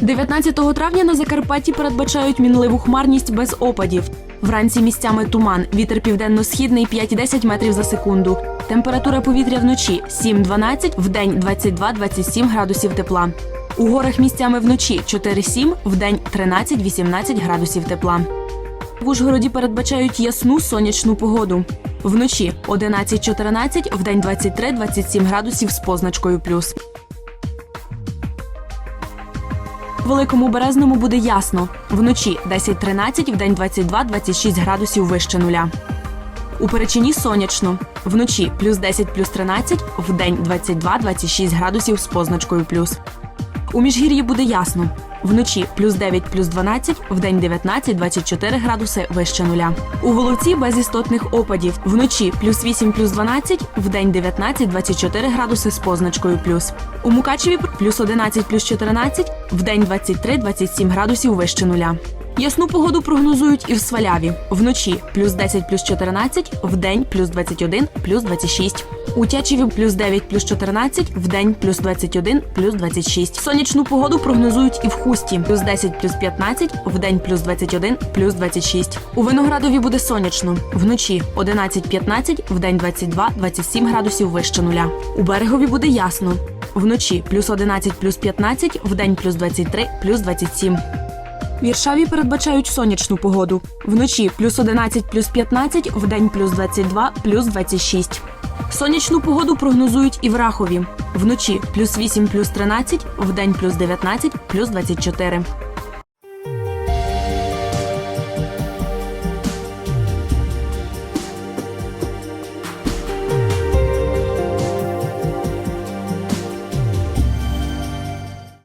19 травня на Закарпатті передбачають мінливу хмарність без опадів. Вранці місцями туман, вітер південно-східний 5-10 метрів за секунду. Температура повітря вночі 7-12, вдень 22-27 градусів тепла. У горах місцями вночі 4-7, вдень 13-18 градусів тепла. В Ужгороді передбачають ясну сонячну погоду. Вночі 11-14, вдень 23-27 градусів з позначкою плюс. Великому Березному буде ясно. Вночі 10-13, вдень 22-26 градусів вище нуля. У Перечині сонячно. Вночі плюс 10, плюс 13, вдень 22-26 градусів з позначкою плюс. У Міжгір'ї буде ясно. Вночі плюс 9, плюс 12, вдень 19-24 градуси вище нуля. У головці без істотних опадів. Вночі плюс 8, плюс 12, вдень 19-24 градуси з позначкою плюс. У Мукачеві плюс 11, плюс 14, вдень 23-27 градусів вище нуля. Ясну погоду прогнозують і в Сваляві. Вночі плюс 10, плюс 14, вдень плюс 21, плюс 26. У Тячеві плюс 9, плюс 14, вдень плюс 21, плюс 26. Сонячну погоду прогнозують і в Хусті. Плюс 10, плюс 15, вдень плюс 21, плюс 26. У Виноградові буде сонячно. Вночі 11-15, вдень 22-27 градусів вище нуля. У Берегові буде ясно. Вночі плюс 11, плюс 15, вдень плюс 23, плюс 27. Віршаві передбачають сонячну погоду. Вночі плюс 11, плюс 15, вдень плюс 22, плюс 26. Сонячну погоду прогнозують і в Рахові. Вночі плюс 8, плюс 13, вдень плюс 19, плюс 24.